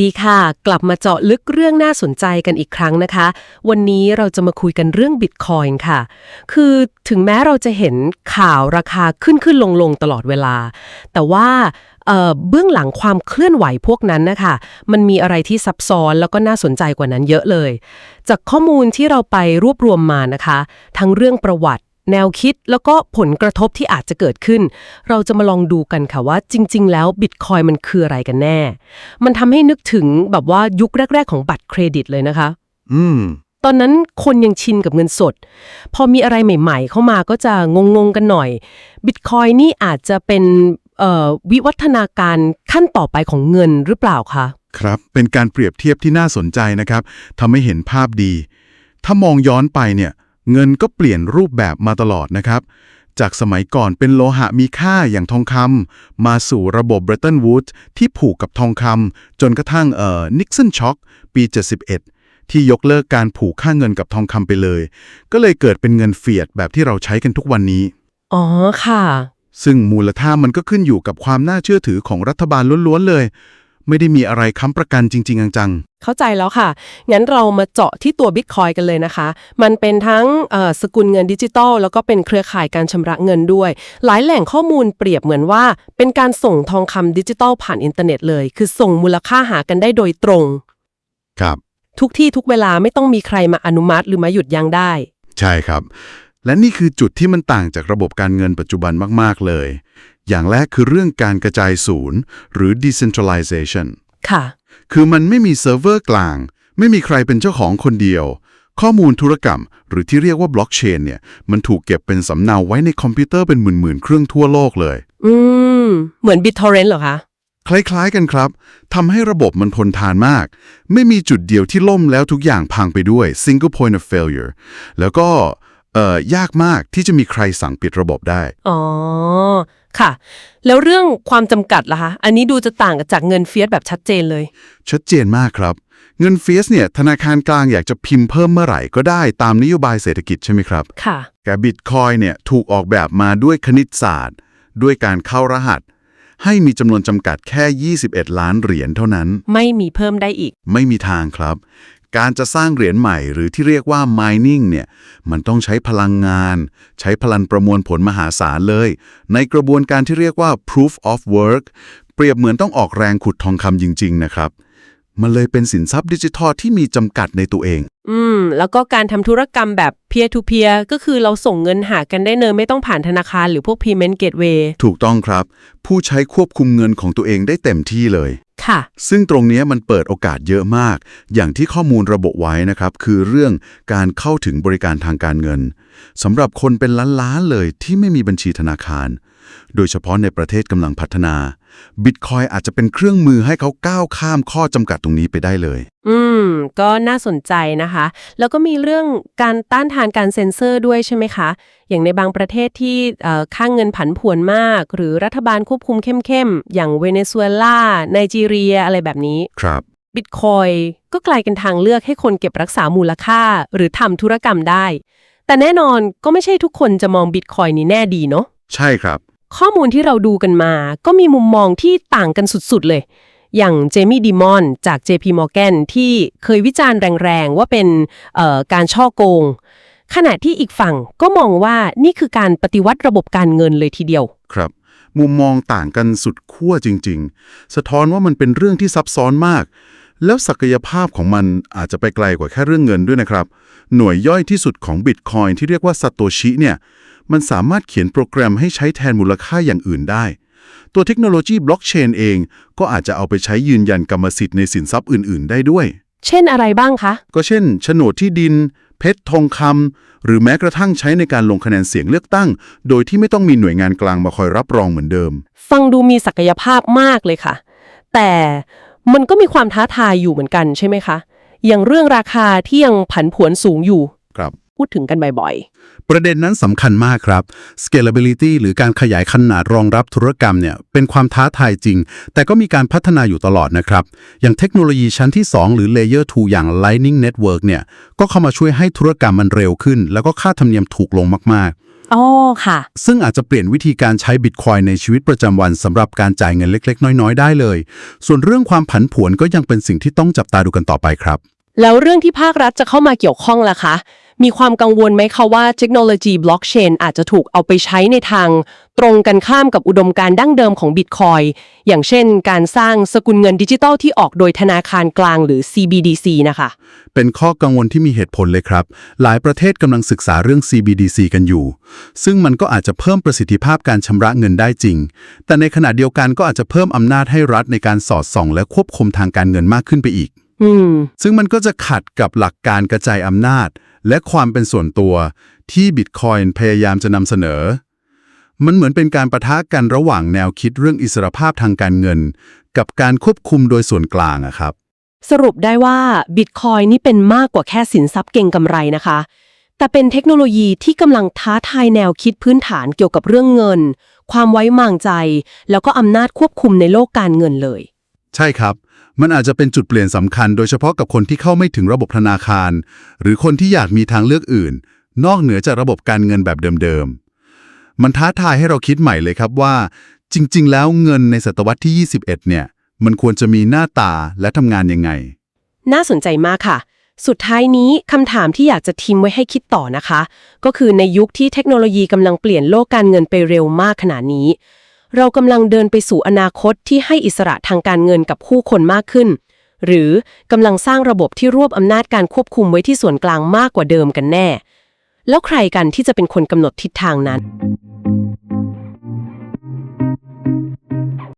ดีค่ะ กลับมาเจาะลึกเรื่องน่าสนใจกันอีกครั้งนะคะ วันนี้เราจะมาคุยกันเรื่องบิตคอยน์ค่ะ คือถึงแม้เราจะเห็นข่าวราคาขึ้นขึ้นลงลงตลอดเวลา แต่ว่าเอ่อเบื้องหลังความเคลื่อนไหวพวกนั้นนะคะ มันมีอะไรที่ซับซ้อนแล้วก็น่าสนใจกว่านั้นเยอะเลย จากข้อมูลที่เราไปรวบรวมมานะคะ ทั้งเรื่องประวัติ แนวคิดแล้วก็ผลกระทบที่อาจจะเกิดขึ้น เราจะมาลองดูกันค่ะว่าจริง ๆ แล้วบิตคอยมันคืออะไรกันแน่ มันทำให้นึกถึงแบบว่ายุคแรก ๆ ของบัตรเครดิตเลยนะคะ อืม ตอนนั้นคนยังชินกับเงินสด พอมีอะไรใหม่ ๆ เข้ามาก็จะงง ๆ กันหน่อยบิตคอยนี่อาจจะเป็นเอ่อวิวัฒนาการขั้นต่อไปของเงินหรือเปล่าคะ ครับ เป็นการเปรียบเทียบที่น่าสนใจนะครับทำให้เห็นภาพดี ถ้ามองย้อนไปเนี่ย เงินก็เปลี่ยนรูปแบบมาตลอดนะครับ จากสมัยก่อนเป็นโลหะมีค่าอย่างทองคำมาสู่ระบบ Bretton Woods ที่ผูกกับทองคำจนกระทั่งเอ่อนิกสันช็อคปี 71 ที่ยกเลิกการผูกค่าเงินกับทองคำไปเลย ก็เลยเกิดเป็นเงินเฟียดแบบที่เราใช้กันทุกวันนี้ อ๋อค่ะ ซึ่งมูลค่ามันก็ขึ้นอยู่กับความน่าเชื่อถือของรัฐบาลล้วนๆเลย ไม่ได้มีอะไรค้ำประกันจริง ๆ จังเข้าใจแล้วค่ะ งั้นเรามาเจาะที่ตัว Bitcoin กันเลยนะคะ มันเป็นทั้งเอ่อสกุลเงินดิจิตอลแล้วก็เป็นเครือข่ายการชำระเงินด้วย หลายแหล่งข้อมูลเปรียบเหมือนว่า เป็นการส่งทองคำดิจิตอลผ่านอินเทอร์เน็ตเลย คือส่งมูลค่าหากันได้โดยตรงๆครับ ทุกที่ทุกเวลาไม่ต้องมีใครมาอนุมัติ หรือมาหยุดยั้งได้ ใช่ครับ และนี่คือจุดที่มันต่างจากระบบการเงินปัจจุบันมาก ๆ เลย อย่างแรกคือเรื่องการกระจายศูนย์ หรือ decentralization ค่ะ คือมันไม่มีเซิร์ฟเวอร์กลาง ไม่มีใครเป็นเจ้าของคนเดียว ข้อมูลธุรกรรม หรือที่เรียกว่าบล็อกเชนเนี่ยมันถูกเก็บเป็นสำเนาไว้ในคอมพิวเตอร์เป็นหมื่นๆเครื่องทั่วโลกเลย อืม เหมือน BitTorrent เหรอคะ คล้ายๆกันครับทำให้ระบบมันทนทานมาก ไม่มีจุดเดียวที่ล่มแล้วทุกอย่างพังไปด้วย single point of failure แล้วก็เอ่อยากมากที่จะมีใครสั่งปิดระบบได้ อ๋อ ค่ะ แล้วเรื่องความจำกัดล่ะคะ อันนี้ดูจะต่างกับจากเงินเฟียสแบบชัดเจนเลย ชัดเจนมากครับ เงินเฟียสเนี่ยธนาคารกลางอยากจะพิมพ์เพิ่มเมื่อไหร่ก็ได้ตามนโยบายเศรษฐกิจใช่ไหมครับ ค่ะ แต่บิตคอยเนี่ยถูกออกแบบมาด้วยคณิตศาสตร์ ด้วยการเข้ารหัส ให้มีจำนวนจำกัดแค่ 21 ล้านเหรียญเท่านั้น ไม่มีเพิ่มได้อีก ไม่มีทางครับ การจะสร้างเหรียญใหม่หรือที่เรียกว่า mining เนี่ย มันต้องใช้พลังงาน ใช้พลังประมวลผลมหาศาลเลย ในกระบวนการที่เรียกว่า proof of work เปรียบเหมือนต้องออกแรงขุดทองคำจริง ๆ นะครับ มันเลยเป็นสินทรัพย์ดิจิทัลที่มีจำกัดในตัวเอง อืม แล้วก็การทำธุรกรรมแบบ peer to peer ก็คือเราส่งเงินหากันได้เนยไม่ต้องผ่านธนาคารหรือพวก payment gateway ถูกต้องครับ ผู้ใช้ควบคุมเงินของตัวเองได้เต็มที่เลย ค่ะ ซึ่งตรงนี้มันเปิดโอกาสเยอะมาก อย่างที่ข้อมูลระบุไว้นะครับ คือเรื่องการเข้าถึงบริการทางการเงินสำหรับคนเป็นล้านๆเลยที่ไม่มีบัญชีธนาคาร โดยเฉพาะในประเทศกำลังพัฒนาบิตคอยอาจจะเป็นเครื่องมือให้เขาก้าวข้ามข้อจำกัดตรงนี้ไปได้เลย อืม ก็น่าสนใจนะคะ แล้วก็มีเรื่องการต้านทานการเซ็นเซอร์ด้วยใช่ไหมคะ อย่างในบางประเทศที่เอ่อค่างเงินผันผวนมาก หรือรัฐบาลควบคุมเข้มๆ อย่างเวเนซุเอลาไนจีเรียอะไรแบบนี้ ครับบิตคอยก็กลายเป็นทางเลือกให้คนเก็บรักษามูลค่า หรือทำธุรกรรมได้ แต่แน่นอนก็ไม่ใช่ทุกคนจะมองบิตคอยนี้แน่ดีเนาะใช่ครับ ข้อมูลที่เราดูกันมา ก็มีมุมมองที่ต่างกันสุดๆเลย อย่างเจมี่ดีมอนจาก JP Morgan ที่เคยวิจารณ์แรงๆ ว่าเป็นการช่อโกง ขณะที่อีกฝั่งก็มองว่านี่คือการปฏิวัติระบบการเงินเลยทีเดียว ครับ มุมมองต่างกันสุดขั้วจริง ๆ สะท้อนว่ามันเป็นเรื่องที่ซับซ้อนมาก แล้วศักยภาพของมันอาจจะไปไกลกว่าแค่เรื่องเงินด้วยนะครับ หน่วยย่อยที่สุดของบิตคอยที่เรียกว่าซาโตชิเนี่ย มันสามารถเขียนโปรแกรมให้ใช้แทนมูลค่าอย่างอื่นได้ ตัวเทคโนโลยีบล็อกเชนเองก็อาจจะเอาไปใช้ยืนยันกรรมสิทธิ์ในสินทรัพย์อื่น ๆ ได้ด้วย เช่นอะไรบ้างคะ ก็เช่นโฉนดที่ดิน เพชรทองคำหรือแม้กระทั่งใช้ในการลงคะแนนเสียงเลือกตั้ง โดยที่ไม่ต้องมีหน่วยงานกลางมาคอยรับรองเหมือนเดิม ฟังดูมีศักยภาพมากเลยค่ะ แต่มันก็มีความท้าทายอยู่เหมือนกันใช่ไหมคะ อย่างเรื่องราคาที่ยังผันผวนสูงอยู่ครับ พูดถึงกันบ่อยประเด็นนั้นสำคัญมากครับ scalability หรือการขยายขนาดรองรับธุรกรรมเนี่ยเป็นความท้าทายจริง แต่ก็มีการพัฒนาอยู่ตลอดนะครับ อย่างเทคโนโลยีชั้นที่ 2 หรือ Layer 2 อย่าง Lightning Network เนี่ยก็เข้ามาช่วยให้ธุรกรรมมันเร็วขึ้น แล้วก็ค่าธรรมเนียมถูกลงมากอ๋อค่ะ ซึ่งอาจจะเปลี่ยนวิธีการใช้บิตคอยในชีวิตประจำวันสำหรับการจ่ายเงินเล็ก ๆ น้อย ๆ ได้เลย ส่วนเรื่องความผันผวนก็ยังเป็นสิ่งที่ต้องจับตาดูกันต่อไปครับ แล้วเรื่องที่ภาครัฐจะเข้ามาเกี่ยวข้องล่ะคะ มีความกังวลไหมคะว่าเทคโนโลยีบล็อกเชนอาจจะถูกเอาไปใช้ในทาง ตรงกันข้ามกับอุดมการณ์ดั้งเดิมของบิตคอยอย่างเช่น การสร้างสกุลเงินดิจิทัลที่ออกโดยธนาคารกลางหรือ CBDC นะคะ เป็นข้อกังวลที่มีเหตุผลเลยครับ หลายประเทศกำลังศึกษาเรื่อง CBDC กันอยู่ ซึ่งมันก็อาจจะเพิ่มประสิทธิภาพการชำระเงินได้จริง แต่ในขณะเดียวกันก็อาจจะเพิ่มอำนาจให้รัฐในการสอดส่อง และควบคุมทางการเงินมากขึ้นไปอีกอืมซึ่งมันก็จะขัดกับหลักการกระจายอำนาจ และความเป็นส่วนตัวที่บิตคอยน์พยายามจะนำเสนอ มันเหมือนเป็นการประทะกันระหว่างแนวคิดเรื่องอิสรภาพทางการเงิน กับการควบคุมโดยส่วนกลางอะครับ สรุปได้ว่าบิตคอยนี่เป็นมากกว่าแค่สินทรัพย์เก่งกำไรนะคะ แต่เป็นเทคโนโลยีที่กำลังท้าทายแนวคิดพื้นฐานเกี่ยวกับเรื่องเงิน ความไว้วางใจ แล้วก็อำนาจควบคุมในโลกการเงินเลย ใช่ครับ มันอาจจะเป็นจุดเปลี่ยนสำคัญ โดยเฉพาะกับคนที่เข้าไม่ถึงระบบธนาคาร หรือคนที่อยากมีทางเลือกอื่น นอกเหนือจากระบบการเงินแบบเดิมๆ มันท้าทายให้เราคิดใหม่เลยครับว่า จริง ๆ แล้วเงินในศตวรรษที่ 21 เนี่ย มันควรจะมีหน้าตาและทำงานยังไง น่าสนใจมากค่ะ สุดท้ายนี้คำถามที่อยากจะทิ้งไว้ให้คิดต่อนะคะ ก็คือในยุคที่เทคโนโลยีกำลังเปลี่ยนโลกการเงินไปเร็วมากขนาดนี้ เรากำลังเดินไปสู่อนาคตที่ให้อิสระทางการเงินกับผู้คนมากขึ้น หรือกำลังสร้างระบบที่รวบอำนาจการควบคุมไว้ที่ส่วนกลางมากกว่าเดิมกันแน่ แล้วใครกันที่จะเป็นคนกำหนดทิศทางนั้น